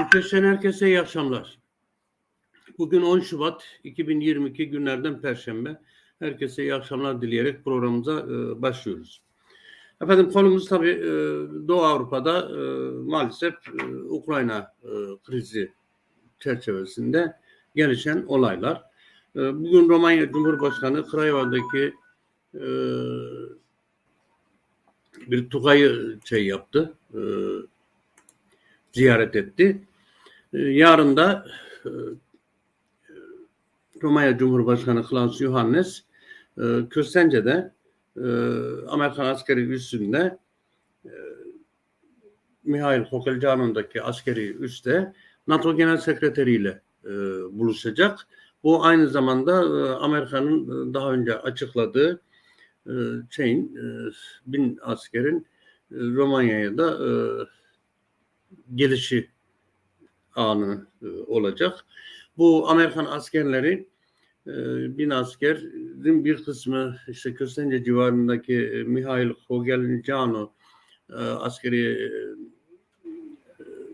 Mükreşen herkese iyi akşamlar. Bugün 10 Şubat 2022 günlerden Perşembe. Herkese iyi akşamlar dileyerek programımıza e, başlıyoruz. Efendim konumuz tabii e, Doğu Avrupa'da e, maalesef e, Ukrayna e, krizi çerçevesinde gelişen olaylar. E, bugün Romanya Cumhurbaşkanı Craiova'daki e, bir Tugay'ı şey yaptı, e, ziyaret etti. E, yarın da e, Romanya Cumhurbaşkanı Klaus Johannes e, Köstence'de e, Amerikan askeri üssünde Mihail Hokelcanon'daki askeri üste NATO Genel Sekreteri ile buluşacak. Bu aynı zamanda Amerika'nın daha önce açıkladığı e, şeyin bin askerin e, Romanya'ya da e, gelişi anı e, olacak. Bu Amerikan askerleri e, bin askerin bir kısmı işte Köstence civarındaki e, Mihail Hogelnicano e, askeri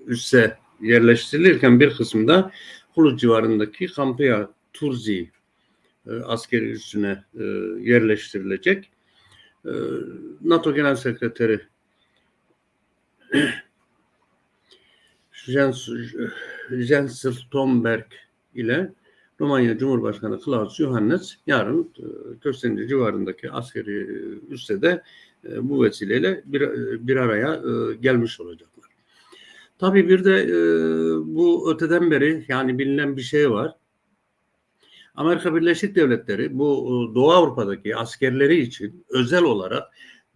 üsse yerleştirilirken bir kısmı da Hulu civarındaki Campea Turzi askeri üssüne e, yerleştirilecek. NATO Genel Sekreteri Jens, Jens Stoltenberg ile Romanya Cumhurbaşkanı Klaus Johannes yarın e, Köstence civarındaki askeri üste de e, bu vesileyle bir, bir araya e, gelmiş olacaklar. Tabii bir de e, bu öteden beri yani bilinen bir şey var. Amerika Birleşik Devletleri bu e, Doğu Avrupa'daki askerleri için özel olarak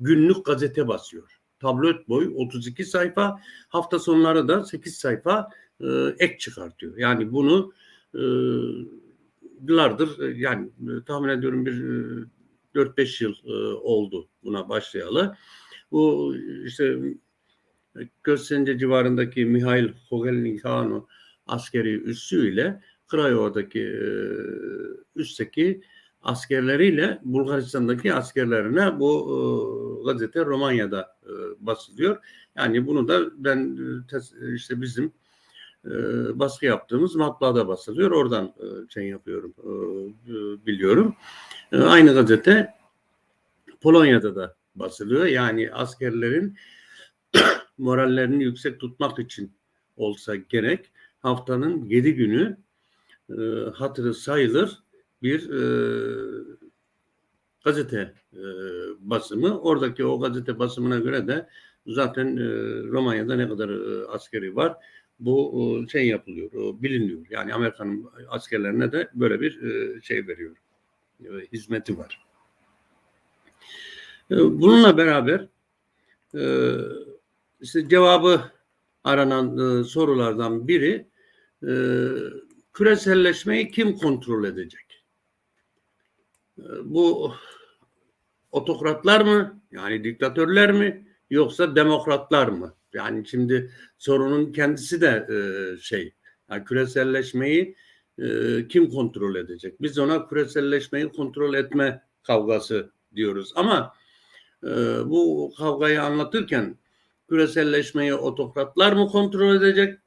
günlük gazete basıyor. Tabloid boy 32 sayfa, hafta sonları da 8 sayfa e, ek çıkartıyor. Yani bunu e, yıllardır e, yani e, tahmin ediyorum bir e, 4-5 yıl e, oldu buna başlayalı. Bu işte Köstence civarındaki Mihail Hogelnikano askeri üssüyle Craiova'daki e, üstteki askerleriyle Bulgaristan'daki askerlerine bu e, gazete Romanya'da e, basılıyor. Yani bunu da ben e, tes- işte bizim e, baskı yaptığımız matbaada basılıyor. Oradan e, şey yapıyorum, e, e, biliyorum. E, aynı gazete Polonya'da da basılıyor. Yani askerlerin morallerini yüksek tutmak için olsa gerek haftanın yedi günü e, hatırı sayılır bir e, gazete e, basımı. Oradaki o gazete basımına göre de zaten e, Romanya'da ne kadar e, askeri var bu e, şey yapılıyor, e, biliniyor. Yani Amerika'nın askerlerine de böyle bir e, şey veriyor, e, hizmeti var. E, bununla beraber e, işte cevabı aranan e, sorulardan biri e, küreselleşmeyi kim kontrol edecek? E, bu otokratlar mı? Yani diktatörler mi? Yoksa demokratlar mı? Yani şimdi sorunun kendisi de e, şey, yani küreselleşmeyi e, kim kontrol edecek? Biz ona küreselleşmeyi kontrol etme kavgası diyoruz. Ama e, bu kavgayı anlatırken küreselleşmeyi otokratlar mı kontrol edecek?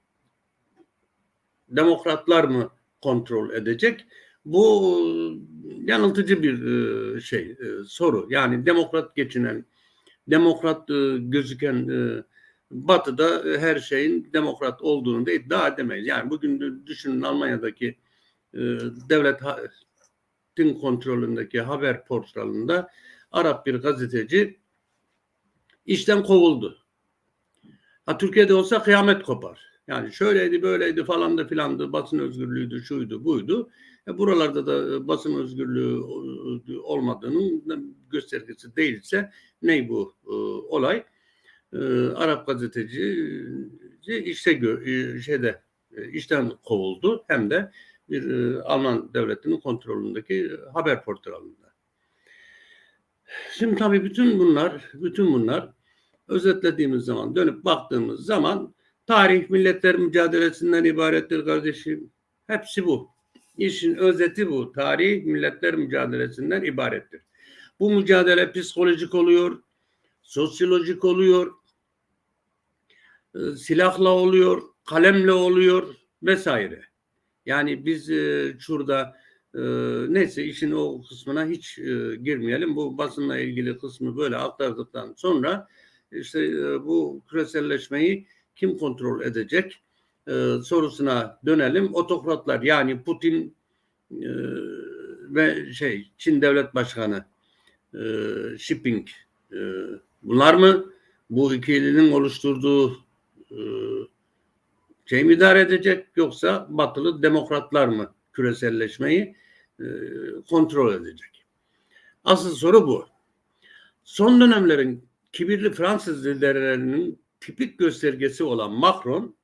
Demokratlar mı kontrol edecek? Bu yanıltıcı bir e, şey e, soru. Yani demokrat geçinen, demokrat e, gözüken Batı'da her şeyin demokrat olduğunu da iddia edemeyiz. Yani bugün düşünün Almanya'daki e, devletin kontrolündeki haber portalında Arap bir gazeteci işten kovuldu. Ha, Türkiye'de olsa kıyamet kopar. Yani şöyleydi böyleydi falan da filandı basın özgürlüğüydü şuydu buydu. E, buralarda da e, basın özgürlüğü e, olmadığının göstergesi değilse ne bu olay? Arap gazeteci işte şeyde işten kovuldu hem de bir Alman devletinin kontrolündeki haber portalında. Şimdi tabii bütün bunlar, bütün bunlar özetlediğimiz zaman, dönüp baktığımız zaman tarih milletler mücadelesinden ibarettir kardeşim. Hepsi bu. İşin özeti bu. Tarih milletler mücadelesinden ibarettir. Bu mücadele psikolojik oluyor, sosyolojik oluyor, e, silahla oluyor, kalemle oluyor vesaire. Yani biz e, şurada e, neyse işin o kısmına hiç girmeyelim. Bu basınla ilgili kısmı böyle aktardıktan sonra işte bu küreselleşmeyi kim kontrol edecek e, sorusuna dönelim. Otokratlar yani Putin e, ve şey Çin Devlet Başkanı e, Shipping e, bunlar mı bu ikilinin oluşturduğu e, şey mi idare edecek yoksa batılı demokratlar mı küreselleşmeyi e, kontrol edecek? Asıl soru bu. Son dönemlerin kibirli Fransız liderlerinin tipik göstergesi olan Macron,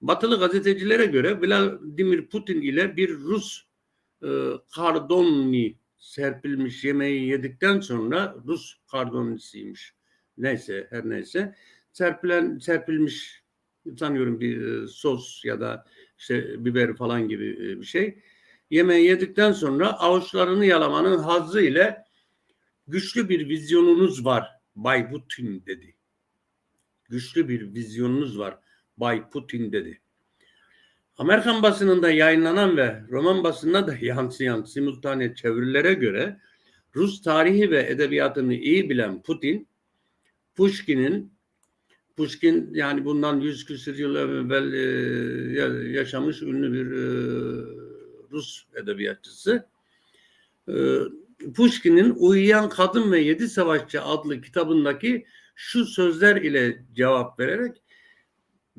batılı gazetecilere göre Vladimir Putin ile bir Rus e, kardonni serpilmiş yemeği yedikten sonra Rus kardonisiymiş. Neyse her neyse serpilen serpilmiş sanıyorum bir e, sos ya da işte biber falan gibi e, bir şey. Yemeği yedikten sonra avuçlarını yalamanın hazzı ile güçlü bir vizyonunuz var Bay Putin dedi. Güçlü bir vizyonunuz var Bay Putin dedi. Amerikan basınında yayınlanan ve Roman basınına da yansıyan simultane çevirilere göre Rus tarihi ve edebiyatını iyi bilen Putin, Pushkin'in Pushkin yani bundan yüz küsur yıl evvel e, yaşamış ünlü bir e, Rus edebiyatçısı. E, Pushkin'in Uyuyan Kadın ve Yedi Savaşçı adlı kitabındaki şu sözler ile cevap vererek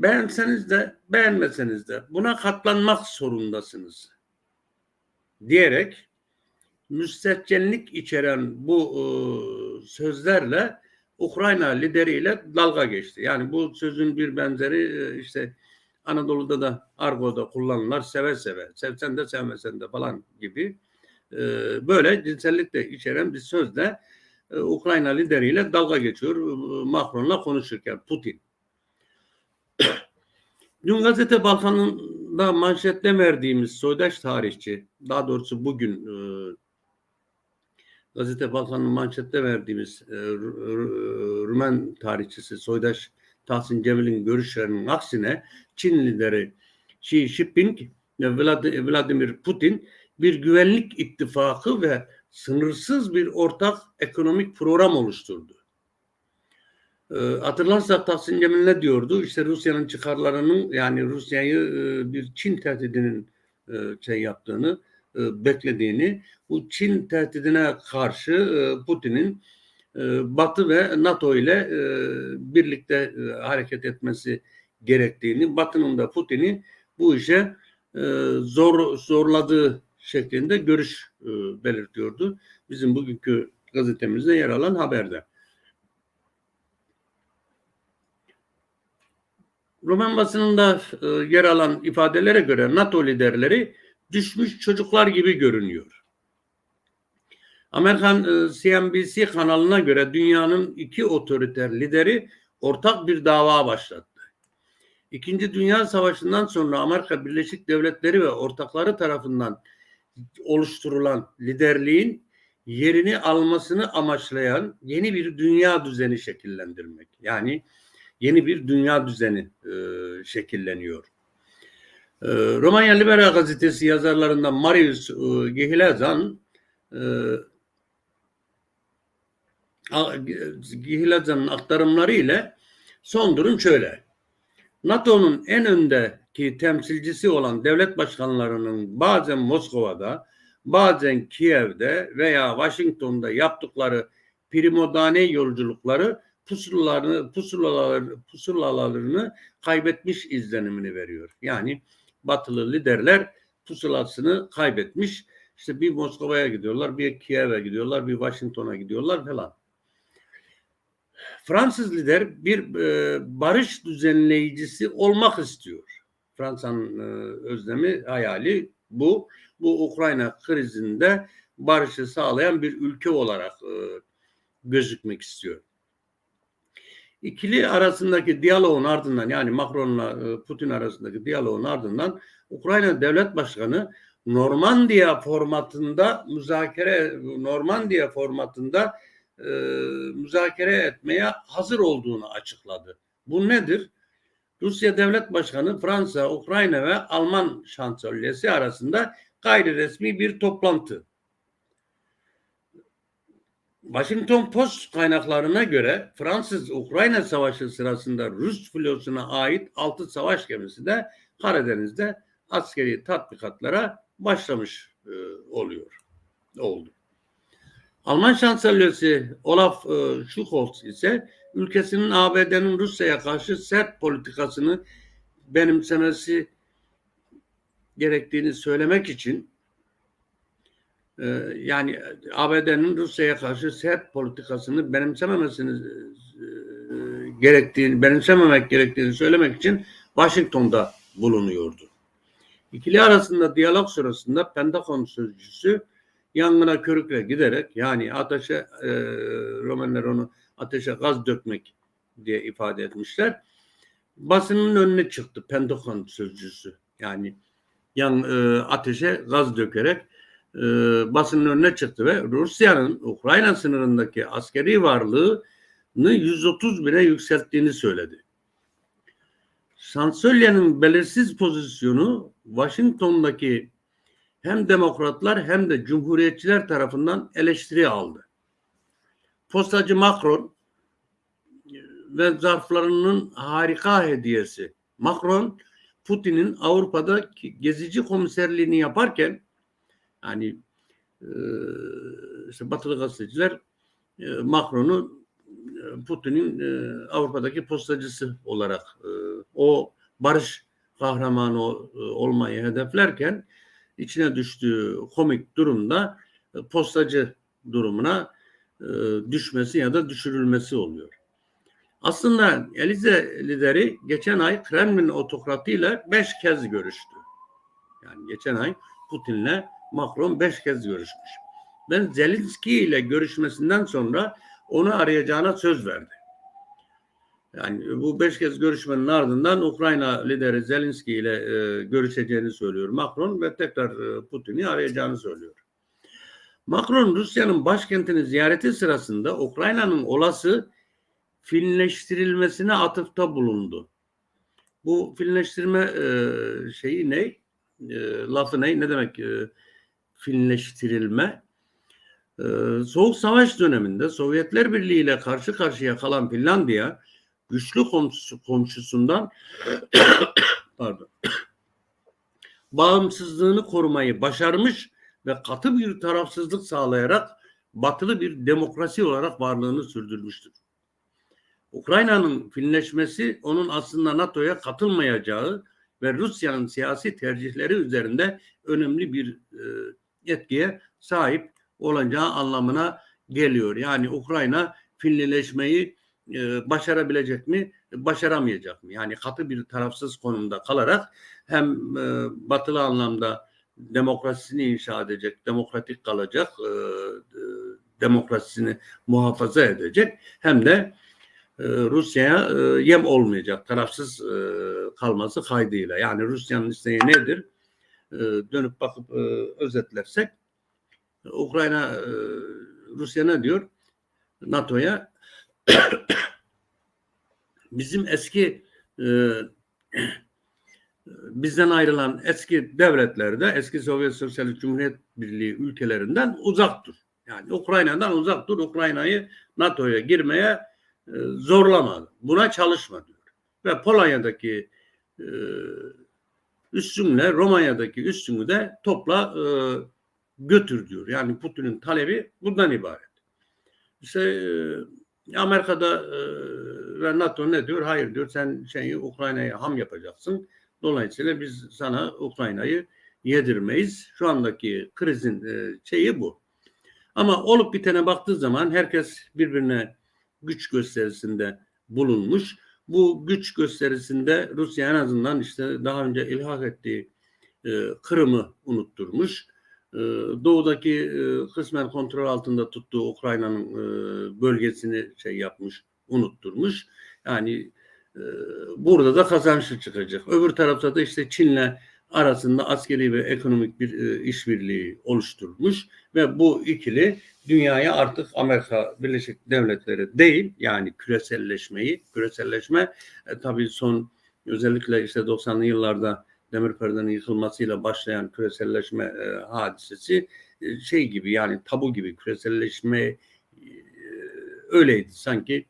beğenseniz de beğenmeseniz de buna katlanmak zorundasınız diyerek müstehcenlik içeren bu e, sözlerle Ukrayna lideriyle dalga geçti. Yani bu sözün bir benzeri e, işte Anadolu'da da argoda kullanırlar seve seve. Sevsen de sevmesen de falan gibi. E, böyle cinsellikle içeren bir sözle e, Ukrayna lideriyle dalga geçiyor. Macron'la konuşurken Putin. Dün gazete Balkan'ında manşette verdiğimiz soydaş tarihçi, daha doğrusu bugün e, gazete Balkan'ın manşette verdiğimiz e, Rumen tarihçisi soydaş Tahsin Cemil'in görüşlerinin aksine Çin lideri Xi Jinping ve Vladimir Putin bir güvenlik ittifakı ve sınırsız bir ortak ekonomik program oluşturdu. E, hatırlarsak Tahsin Cemil ne diyordu? İşte Rusya'nın çıkarlarının yani Rusya'yı e, bir Çin tehdidinin e, şey yaptığını, e, beklediğini, bu Çin tehdidine karşı Putin'in Batı ve NATO ile birlikte hareket etmesi gerektiğini, Batı'nın da Putin'i bu işe zor zorladığı şeklinde görüş belirtiyordu. Bizim bugünkü gazetemizde yer alan haberde. Roman basınında e, yer alan ifadelere göre NATO liderleri düşmüş çocuklar gibi görünüyor. Amerikan e, CNBC kanalına göre dünyanın iki otoriter lideri ortak bir dava başlattı. İkinci Dünya Savaşı'ndan sonra Amerika Birleşik Devletleri ve ortakları tarafından oluşturulan liderliğin yerini almasını amaçlayan yeni bir dünya düzeni şekillendirmek. Yani yeni bir dünya düzeni e, şekilleniyor. E, Romanya Liberal gazetesi yazarlarından Marius e, Gihilazan e, Gihilazan'ın aktarımları ile son durum şöyle. NATO'nun en öndeki temsilcisi olan devlet başkanlarının bazen Moskova'da, bazen Kiev'de veya Washington'da yaptıkları primodane yolculukları pusulalarını, pusulalar, pusulalarını kaybetmiş izlenimini veriyor. Yani batılı liderler pusulasını kaybetmiş. İşte bir Moskova'ya gidiyorlar, bir Kiev'e gidiyorlar, bir Washington'a gidiyorlar falan. Fransız lider bir e, barış düzenleyicisi olmak istiyor. Fransa'nın e, özlemi, hayali bu. Bu Ukrayna krizinde barışı sağlayan bir ülke olarak e, gözükmek istiyor. İkili arasındaki diyaloğun ardından yani Macron'la e, Putin arasındaki diyaloğun ardından Ukrayna Devlet Başkanı Normandiya formatında müzakere Normandiya formatında e, müzakere etmeye hazır olduğunu açıkladı. Bu nedir? Rusya Devlet Başkanı Fransa, Ukrayna ve Alman şansölyesi arasında gayri resmi bir toplantı. Washington Post kaynaklarına göre Fransız-Ukrayna Savaşı sırasında Rus filosuna ait 6 savaş gemisi de Karadeniz'de askeri tatbikatlara başlamış e, oluyor. Oldu. Alman şansölyesi Olaf e, Scholz ise ülkesinin ABD'nin Rusya'ya karşı sert politikasını benimsemesi gerektiğini söylemek için yani ABD'nin Rusya'ya karşı sert politikasını benimsememesini e, gerektiğini, benimsememek gerektiğini söylemek için Washington'da bulunuyordu. İkili arasında diyalog sırasında Pentagon sözcüsü yangına körükle giderek yani ateşe e, Romanlar onu ateşe gaz dökmek diye ifade etmişler. Basının önüne çıktı Pentagon sözcüsü. Yani yan e, ateşe gaz dökerek e, basının önüne çıktı ve Rusya'nın Ukrayna sınırındaki askeri varlığını 130 bine yükselttiğini söyledi. Şansölyenin belirsiz pozisyonu Washington'daki hem demokratlar hem de cumhuriyetçiler tarafından eleştiri aldı. Postacı Macron ve zarflarının harika hediyesi. Macron Putin'in Avrupa'da gezici komiserliğini yaparken yani e, işte batılı gazeteciler e, Macron'u e, Putin'in e, Avrupa'daki postacısı olarak e, o barış kahramanı e, olmayı hedeflerken içine düştüğü komik durumda e, postacı durumuna e, düşmesi ya da düşürülmesi oluyor. Aslında Elize lideri geçen ay Kremlin otokratıyla beş kez görüştü. Yani geçen ay Putin'le Macron beş kez görüşmüş. Ben Zelenski ile görüşmesinden sonra onu arayacağına söz verdi. Yani bu beş kez görüşmenin ardından Ukrayna lideri Zelenski ile e, görüşeceğini söylüyor Macron ve tekrar e, Putin'i arayacağını söylüyor. Macron Rusya'nın başkentini ziyareti sırasında Ukrayna'nın olası Finleştirilmesine atıfta bulundu. Bu Finleştirme e, şeyi ne? E, lafı ne? Ne demek e, Finleştirilme? E, Soğuk Savaş döneminde Sovyetler Birliği ile karşı karşıya kalan Finlandiya güçlü komşusu, komşusundan pardon bağımsızlığını korumayı başarmış ve katı bir tarafsızlık sağlayarak batılı bir demokrasi olarak varlığını sürdürmüştür. Ukrayna'nın Finleşmesi onun aslında NATO'ya katılmayacağı ve Rusya'nın siyasi tercihleri üzerinde önemli bir e, etkiye sahip olacağı anlamına geliyor. Yani Ukrayna Finlileşmeyi e, başarabilecek mi, başaramayacak mı? Yani katı bir tarafsız konumda kalarak hem e, batılı anlamda demokrasisini inşa edecek, demokratik kalacak, e, e, demokrasisini muhafaza edecek hem de e, Rusya'ya e, yem olmayacak, tarafsız e, kalması kaydıyla. Yani Rusya'nın isteği nedir? E, dönüp bakıp e, özetlersek Ukrayna e, Rusya ne diyor? NATO'ya bizim eski e, bizden ayrılan eski devletlerde eski Sovyet Sosyalist Cumhuriyet Birliği ülkelerinden uzak dur. Yani Ukrayna'dan uzak dur. Ukrayna'yı NATO'ya girmeye e, zorlama. Buna çalışma diyor. Ve Polonya'daki e, üstünle Romanya'daki üstünü de topla e, götür diyor. Yani Putin'in talebi bundan ibaret. İşte e, Amerika'da e, ve NATO ne diyor? Hayır diyor sen şeyi Ukrayna'ya ham yapacaksın. Dolayısıyla biz sana Ukrayna'yı yedirmeyiz. Şu andaki krizin e, şeyi bu. Ama olup bitene baktığı zaman herkes birbirine güç gösterisinde bulunmuş. Bu güç gösterisinde Rusya en azından işte daha önce ilhak ettiği e, Kırım'ı unutturmuş. E, doğudaki e, kısmen kontrol altında tuttuğu Ukrayna'nın e, bölgesini şey yapmış, unutturmuş. Yani e, burada da kazançlı çıkacak. Öbür tarafta da işte Çin'le arasında askeri ve ekonomik bir e, işbirliği oluşturmuş ve bu ikili dünyaya artık Amerika Birleşik Devletleri değil yani küreselleşmeyi, küreselleşme e, tabii son özellikle işte 90'lı yıllarda demir perdenin yıkılmasıyla başlayan küreselleşme e, hadisesi e, şey gibi yani tabu gibi küreselleşme e, öyleydi sanki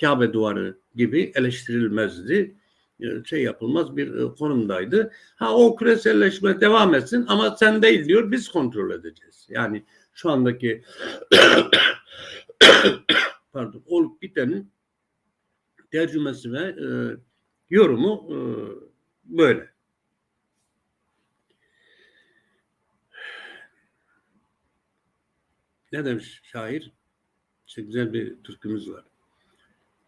Kabe duvarı gibi eleştirilmezdi. E, şey yapılmaz bir e, konumdaydı. Ha o küreselleşme devam etsin ama sen değil diyor biz kontrol edeceğiz. Yani şu andaki pardon olup bitenin tercümesi ve e, yorumu e, böyle. Ne demiş şair? İşte güzel bir türkümüz var.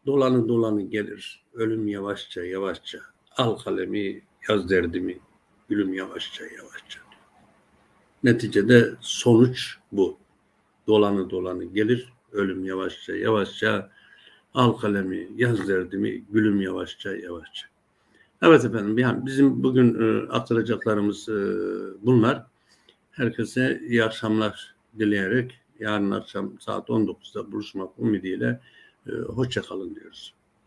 Dolanı dolanı gelir, ölüm yavaşça yavaşça. Al kalemi, yaz derdimi, gülüm yavaşça yavaşça. Neticede sonuç bu. Dolanı dolanı gelir, ölüm yavaşça yavaşça. Al kalemi, yaz derdimi, gülüm yavaşça yavaşça. Evet efendim, yani bizim bugün e, aktaracaklarımız e, bunlar. Herkese iyi akşamlar dileyerek yarın akşam saat 19'da buluşmak ümidiyle hoşça kalın diyoruz.